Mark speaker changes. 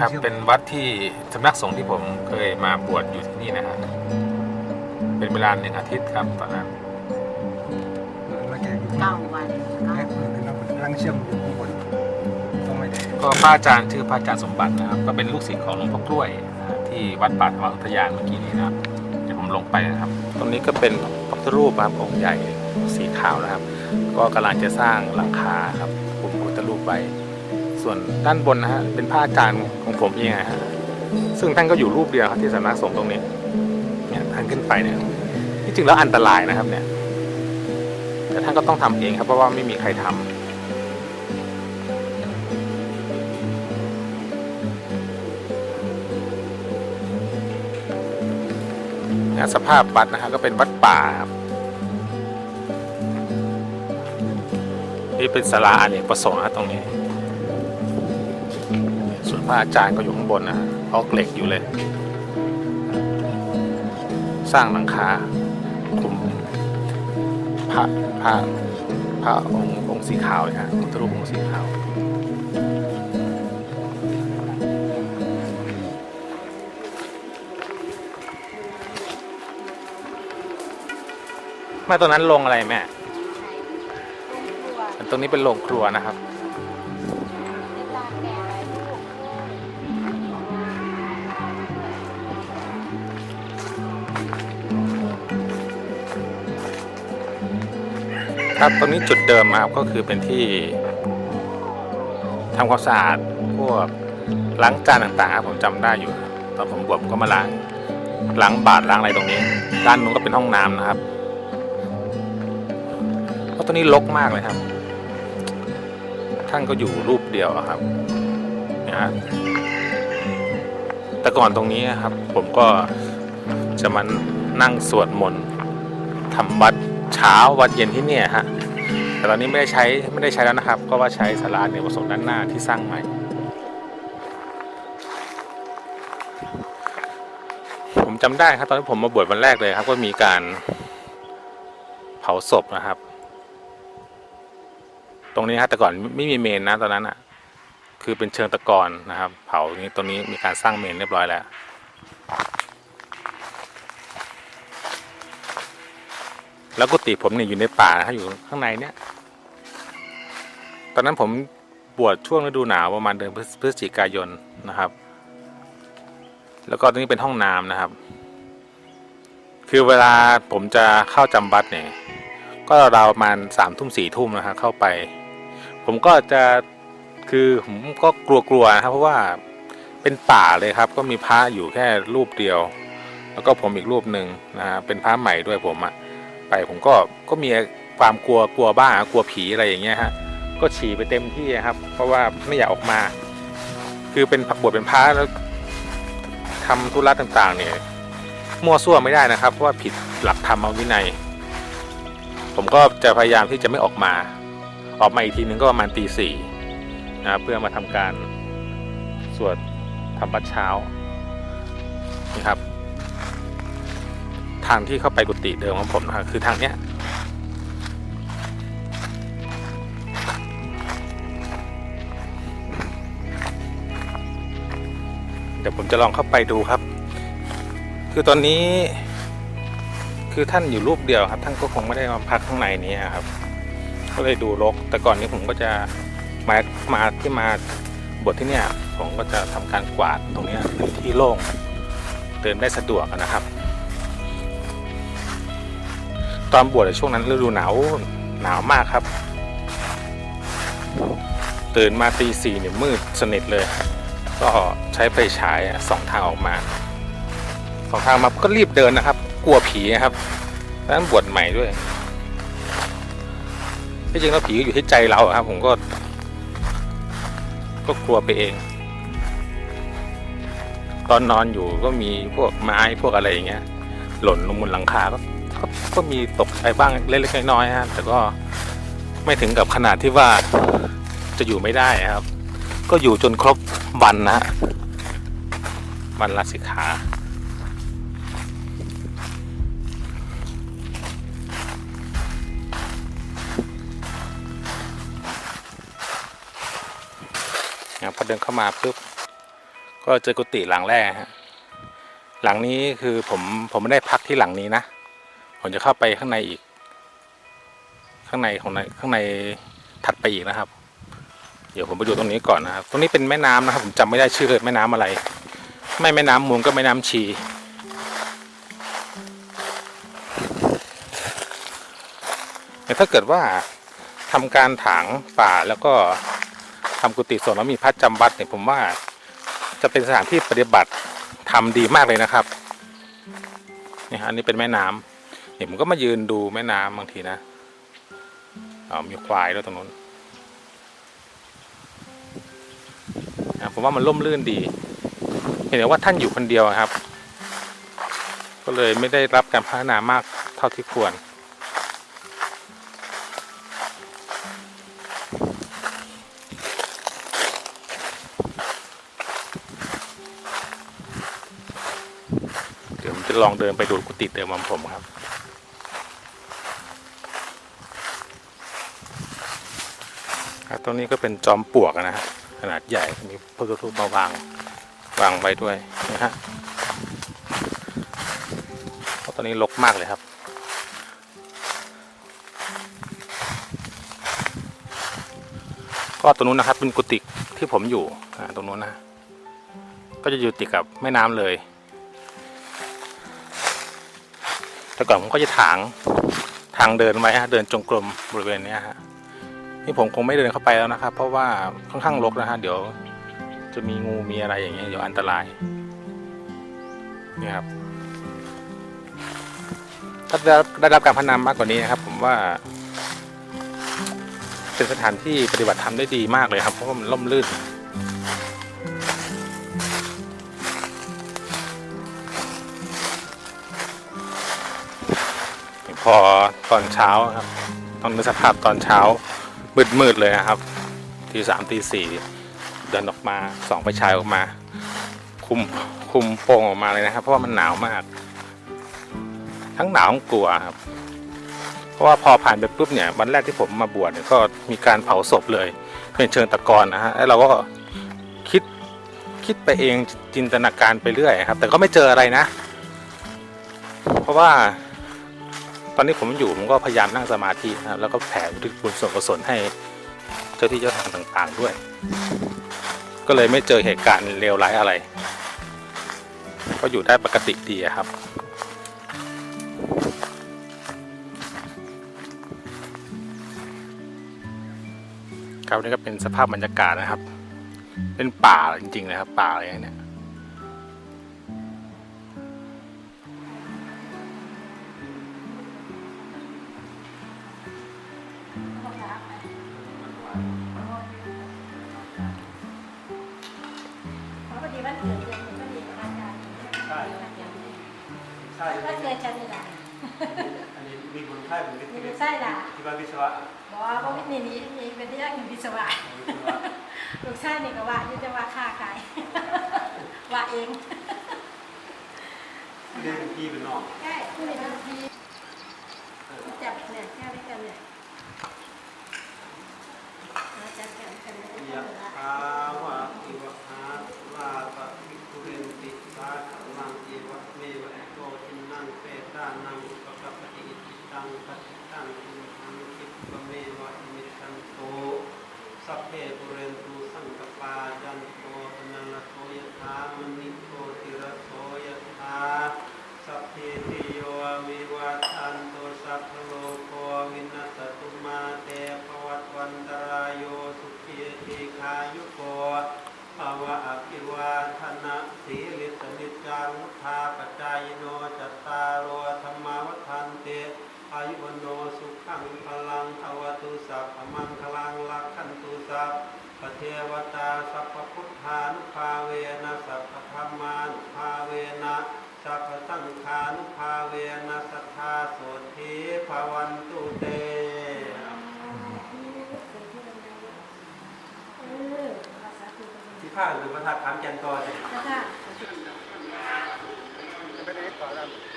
Speaker 1: ครับ เป็นวัดที่สำนักสงฆ์ที่ผมเคยมาบวชอยู่ที่นี่นะฮะเป็นเวลาหนึ่งอาทิตย์ครับตอนนั้น
Speaker 2: แล้วแกอยู่ที่
Speaker 3: เก้าวันเก้า
Speaker 2: แม่คนนั้นเรากำลังเชื่อมอยู่ข้างบนก็ไม่ได้
Speaker 1: ก็พระอาจารย์ชื่อพระอาจารย์สมบัตินะครับ ก็เป็นลูกศิษย์ของหลวงพ่อกล้วยนะฮะที่วัดป่าธรรมอุทยานเมื่อกี้นี้นะครับเดี๋ยวผมลงไปนะครับ ตรงนี้ก็เป็นพระพุทธรูปครับองค์ใหญ่สีขาวนะครับ ก็กำลังจะสร้างหลังคาครับคุมพระพุทธรูปไว้ ส่วนด้านบนนะฮะเป็นพระอาจารย์ของผมเองนะฮะซึ่งท่านก็อยู่รูปเดียวครับที่สำนักสงฆ์ตรงนี้เนี่ยท่านขึ้นไปเนี่ยที่จริงแล้วอันตรายนะครับเนี่ย แต่ท่านก็ต้องทำเองครับเพราะว่าไม่มีใครทำนะสภาพวัดนะฮะก็เป็นวัดป่าครับนี่เป็นศาลาอเนกประสงค์นะตรงนี้ ส่วนพระอาจารย์ก็อยู่ข้างบนนะฮะออกเหล็กอยู่เลย สร้างหลังคาคลุมพระพระพระองค์องค์สีขาวนะฮะพุทธรูปองค์สีขาวแม่ตรงนั้นลงอะไรแม่ ตรงนี้เป็นโรงครัวนะครับ ครับตรงนี้จุดเดิมครับก็คือเป็นที่ทำความสะอาดพวกล้างจานต่างๆครับผมจำได้อยู่ตอนผมบวชผมก็มาล้างล้างบาตรล้างอะไรตรงนี้ ด้านนู้นก็เป็นห้องน้ำนะครับเพราะตรงนี้รกมากเลยครับ ท่านก็อยู่รูปเดียวครับนะฮะแต่ก่อนตรงนี้ครับ ผมก็จะมานั่งสวดมนต์ทำวัด เช้าวัดเย็นที่เนี่ยฮะแต่ตอนนี้ไม่ได้ใช้ไม่ได้ใช้แล้วนะครับ ก็ว่าใช้ศาลาเนี่ยผสมด้านหน้าที่สร้างใหม่ผมจำได้ครับตอนที่ผมมาบวชวันแรกเลยครับ ก็มีการเผาศพนะครับ ตรงนี้ครับแต่ก่อนไม่มีเมนนะตอนนั้นอะ คือเป็นเชิงตะกอนนะครับ เผาอย่างนี้ตรงนี้มีการสร้างเมนเรียบร้อยแล้ว แล้วกุฏิผมเนี่ยอยู่ในป่านะครับอยู่ข้างในเนี่ย ตอนนั้นผมบวชช่วงฤดูหนาวประมาณเดือนพฤศจิกายนนะครับ แล้วก็ตรงนี้เป็นห้องน้ำนะครับ คือเวลาผมจะเข้าจำบัดเนี่ย ก็ราวประมาณสามทุ่มสี่ทุ่มนะครับเข้าไป ผมก็จะคือผมก็กลัวๆนะครับ เพราะว่าเป็นป่าเลยครับ ก็มีพระอยู่แค่รูปเดียว แล้วก็ผมอีกรูปหนึ่งนะฮะเป็นพระใหม่ด้วยผมอะ ไป ผมก็ก็มีความกลัวกลัวบ้ากลัวผีอะไรอย่างเงี้ยฮะก็ฉี่ไปเต็มที่ครับ เพราะว่าไม่อยากออกมา คือเป็นบวชเป็นพระแล้วทำธุระต่างๆ เนี่ยมั่วซั่วไม่ได้นะครับ เพราะว่าผิดหลักธรรมวินัย ผมก็จะพยายามที่จะไม่ออกมา ออกมาอีกทีนึงก็ประมาณตีสี่นะเพื่อมาทำการสวดทำบัดเช้านี่ครับ ทางที่เข้าไปกุฏิเดิมของผมนะครับคือทางเนี้ยเดี๋ยวผมจะลองเข้าไปดูครับ คือตอนนี้ คือท่านอยู่รูปเดียวครับ ท่านก็คงไม่ได้มาพักข้างในนี้ครับ ก็เลยดูรก แต่ก่อนนี้ผมก็จะมามาที่มาบทที่เนี่ยผมก็จะทำการกวาดตรงนี้เป็นที่โล่งเดินได้สะดวกนะครับ ตอนบวชในช่วงนั้นฤดูหนาวหนาวมากครับ ตื่นมาตีสี่เนี่ยมืดสนิทเลย ก็ใช้ไฟฉายสองทางออกมาสองทางมาก็รีบเดินนะครับ กลัวผีครับแล้วนั้นบวชใหม่ด้วยที่จริงแล้วผีก็อยู่ที่ใจเราครับ ผมก็ ก็กลัวไปเอง ตอนนอนอยู่ก็มีพวกไม้พวกอะไรอย่างเงี้ย หล่นลงบนหลังคาก็ ก็ก็มีตกไปบ้างเล็กๆน้อยๆฮะแต่ก็ไม่ถึงกับขนาดที่ว่าจะอยู่ไม่ได้ครับ ก็อยู่จนครบวันนะฮะวันละสิกขาพอเดินเข้ามาปุ๊บก็เจอกุฏิหลังแรกฮะหลังนี้คือผมผมไม่ได้พักที่หลังนี้นะ ผมจะเข้าไปข้างในอีก ข้างในของในข้างในถัดไปอีกนะครับ เดี๋ยวผมไปดูตรงนี้ก่อนนะครับ ตรงนี้เป็นแม่น้ำนะครับผมจำไม่ได้ชื่อเลยแม่น้ำอะไร ไม่แม่น้ำมูลก็แม่น้ำชี แต่ถ้าเกิดว่าทำการถางป่าแล้วก็ทำกุฏิสงฆ์แล้วมีพระจำวัดเนี่ยผมว่าจะเป็นสถานที่ปฏิบัติทำดีมากเลยนะครับนี่ฮะอันนี้เป็นแม่น้ำ เนี่ยผมก็มายืนดูแม่น้ำบางทีนะอ๋อมีควายด้วยตรงนู้นนะผมว่ามันร่มรื่นดี เห็นแต่ว่าท่านอยู่คนเดียวครับ ก็เลยไม่ได้รับการพัฒนามากเท่าที่ควร เดี๋ยวผมจะลองเดินไปดูกุฏิเดิมของผมครับ ครับ ตรงนี้ก็เป็นจอมปลวกอะนะฮะขนาดใหญ่มีพระพุทธรูปมาวางวางไว้ด้วยนะฮะเพราะตอนนี้รกมากเลยครับ ก็ตรงนู้นนะครับเป็นกุฏิที่ผมอยู่ตรงนู้นนะ ก็จะอยู่ติดกับแม่น้ำเลย แต่ก่อนผมก็จะถางทางเดินไว้ฮะเดินจงกรมบริเวณนี้ฮะ นี่ผมคงไม่เดินเข้าไปแล้วนะครับ เพราะว่าค่อนข้างรกนะฮะเดี๋ยวจะมีงูมีอะไรอย่างเงี้ยเดี๋ยวอันตรายนี่ครับถ้าได้รับได้รับการพัฒนามากกว่านี้นะครับ ผมว่า เป็นสถานที่ปฏิบัติธรรมได้ดีมากเลยครับ เพราะว่ามันร่มรื่นพอตอนเช้าครับ ตอนนึกสภาพตอนเช้า มืดมืดๆเลยนะครับ ทีสามตีสี่เดินออกมาสองไปชายออกมา คุมคุมโปงออกมาเลยนะครับ เพราะว่ามันหนาวมาก ทั้งหนาวทั้งกลัวครับ เพราะว่าพอผ่านไปปุ๊บเนี่ยวันแรกที่ผมมาบวชเนี่ยก็มีการเผาศพเลยเป็นเชิงตะกอนนะฮะแล้วเราก็คิดคิดไปเองจินตนาการไปเรื่อยครับ แต่ก็ไม่เจออะไรนะ เพราะว่า อนนี้ผมอยู่ผมก็พยายามนั่งสมาธินะครับแล้วก็แผ่อุทิศบุญส่วนกุศลให้เจ้าที่เจ้าทางต่างๆด้วย ก็เลยไม่เจอเหตุการณ์เลวร้ายอะไร ก็อยู่ได้ปกติดีครับครับนี่ก็เป็นสภาพบรรยากาศนะครับ เป็นป่าจริงๆเลยครับป่าอะไรอย่างเนี้ย
Speaker 4: ใช่ ใช่
Speaker 3: วันเกิดฉันนี่แหละ
Speaker 4: อันนี้มีคนไข้ผมที่
Speaker 3: มีลูกไส้ล่ะ
Speaker 4: ที่บ้านวิศวะ
Speaker 3: บอกว่าพวกนี่นี่นี่เป็นที่ยังอยู่วิศวะ
Speaker 4: วิศวะ
Speaker 3: ลูกไส้นี่ก็ว่าอยู่จะว่าค่าขายว่าเอง
Speaker 4: เรียนเป็นพี่เป็นน้อง
Speaker 3: ใช่ผู้นี้เป็นทีจับเนี่ยแค่ด้วยกันเนี่ยเอาจับกันกันเลย
Speaker 4: ยะถาวะอิวะหาลาปะภิกขุเรนติสาขลังเอวะเมวะโตทินังเปตานังอุปกัปปติอิจิตังปัจจิตังอิมังคิปะเมวะอิมิตันโต สัพเพปุเรนตุสังกปาจันโตปนัลโตยถามณิโตติระโสยถาสัพเพติโยวิวัฏอันตุสัพพโลกโควินัสตุมาเตภวัตวันตรายโยสุขีติขายุโกภาวะอภิวาทนะสีลิสนิจังทาปจายโนจตตารโอธรรมาวัฏันเตอายุวันโนสุขังพลังอวตุสัพพมังคลังลักขันตุสั พพเทวตาสัพพพุทธานุภาเวนะสัพพธรรมานุภาเวนะสัพพสังฆานุภาเวนะสัทธาโสธีภาวันตุเตที่ภาหรือพระธาตุขามแกนต่อเนี่ย
Speaker 3: แล้วก็
Speaker 2: ไม่ได้ต่อแล้ว